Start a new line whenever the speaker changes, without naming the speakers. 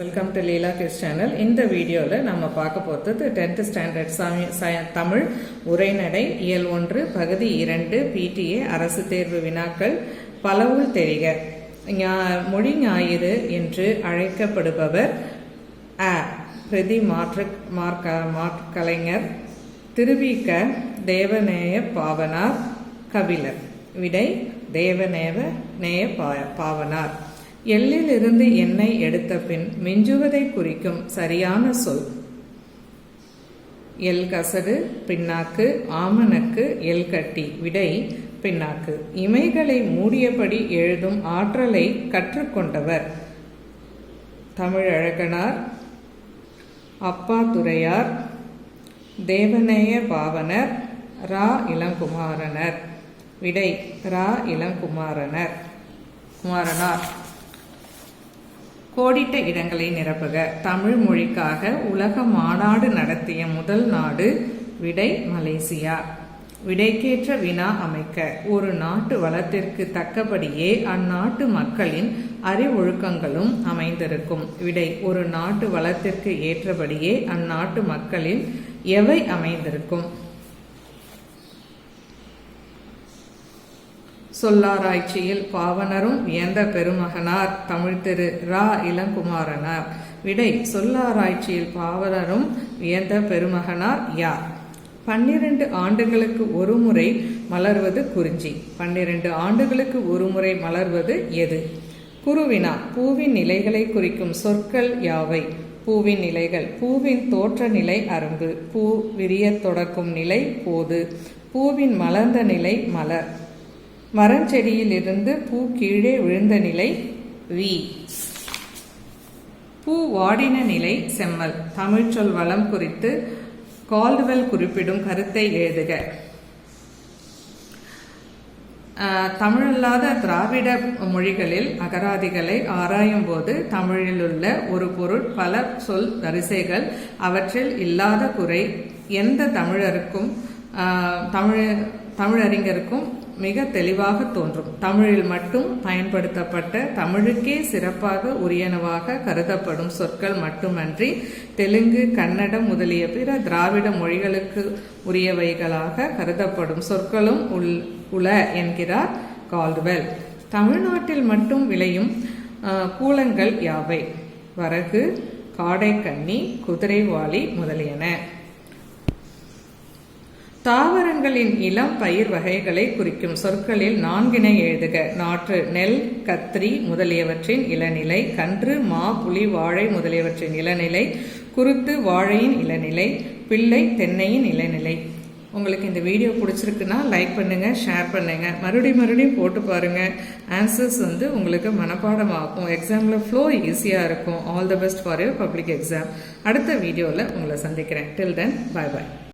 Welcome to Leela கிஸ் channel இந்த வீடியோவில் நம்ம பார்க்க போகிறது டென்த்து ஸ்டாண்டர்ட் சாமி தமிழ் உரைநடை இயல் ஒன்று பகுதி இரண்டு பிடிஏ அரசு தேர்வு வினாக்கள் பலவுள் தெரிக. மொழி ஞாயிறு என்று அழைக்கப்படுபவர் அ. பிரதி மாற்று மார்க்க மாற்கலைஞர் திருவிக்க தேவநேய பாவனார் கபிலர். விடை தேவநேவ நேய பா- பாவனார். எள்ளிலிருந்து எண்ணெய் எடுத்த பின் மிஞ்சுவதை குறிக்கும் சரியான சொல். எல் கசடு பின்னாக்கு ஆமணக்கு எல் கட்டி விடை பின்னாக்கு. இமைகளை மூடியபடி எழுதும் ஆற்றலை கற்றுக்கொண்டவர். தமிழழகனார் அப்பா துறையார் தேவநேய பாவனர் ரா இளங்குமாரனர். விடை ரா இளங்குமாரனர். குமாரனார். கோடிட்ட இடங்களை நிரப்புக. தமிழ் மொழிக்காக உலக மாநாடு நடத்திய முதல் நாடு விடை மலேசியா. விடைக்கேற்ற வினா அமைக்க. ஒரு நாட்டு வளத்திற்கு தக்கபடியே அந்நாட்டு மக்களின் அறிவொழுக்கங்களும் அமைந்திருக்கும். விடை. ஒரு நாட்டு வளத்திற்கு ஏற்றபடியே அந்நாட்டு மக்களில் எவை அமைந்திருக்கும்? சொல்லாராய்ச்சியில் பாவனரும் வியந்த பெருமகனார் தமிழ் திரு ரா. இளங்குமாரனார். விடை சொல்லாராய்ச்சியில் பாவனரும் வியந்த பெருமகனார் யார்? பன்னிரண்டு ஆண்டுகளுக்கு ஒரு முறை மலர்வது குறிஞ்சி. பன்னிரண்டு ஆண்டுகளுக்கு ஒரு முறை மலர்வது எது? குருவினா பூவின் நிலைகளை குறிக்கும் சொற்கள் யாவை? பூவின் நிலைகள் பூவின் தோற்ற நிலை அரும்பு பூ விரியத் தொடக்கும் நிலை போது பூவின் மலர்ந்த நிலை மலர். மரம் செடியிலிருந்து பூ கீழே விழுந்த நிலை வி. பூ வாடின நிலை செம்மல். தமிழ்ச்சொல் வளம் குறித்து கால்டுவெல் குறிப்பிடும் கருத்தை எழுதுக. தமிழல்லாத திராவிட மொழிகளில் அகராதிகளை ஆராயும் போது தமிழிலுள்ள ஒரு பொருள் பல சொல் வரிசைகள் அவற்றில் இல்லாத குறை எந்த தமிழருக்கும் தமிழ் தமிழறிஞருக்கும் மிக தெளிவாக தோன்றும். தமிழில் மட்டும் பயன்படுத்தப்பட்ட தமிழுக்கே சிறப்பாக உரியனவாக கருதப்படும் சொற்கள் மட்டுமன்றி தெலுங்கு கன்னடம் முதலிய பிற திராவிட மொழிகளுக்கு உரியவைகளாக கருதப்படும் சொற்களும் உள் உள என்கிறார் கால்டுவெல். தமிழ்நாட்டில் மட்டும் விளையும் கூலங்கள் யாவை? வரகு காடைக்கன்னி குதிரைவாளி முதலியன. தாவரங்களின் இளம் பயிர் வகைகளை குறிக்கும் சொற்களில் நான்கினை எழுதுக. நாற்று நெல் கத்திரி முதலியவற்றின் இளநிலை கன்று மா புலி வாழை முதலியவற்றின் இளநிலை குருத்து வாழையின் இளநிலை பிள்ளை தென்னையின் இளநிலை. உங்களுக்கு இந்த வீடியோ பிடிச்சிருக்குன்னா லைக் பண்ணுங்கள் ஷேர் பண்ணுங்கள் மறுபடியும் மறுபடியும் போட்டு பாருங்க. ஆன்சர்ஸ் வந்து உங்களுக்கு மனப்பாடமாகும். எக்ஸாமில் ஃப்ளோ ஈஸியாக இருக்கும். All the best for your public exam அடுத்த வீடியோவில் உங்களை சந்திக்கிறேன். டில் தென் பை பாய்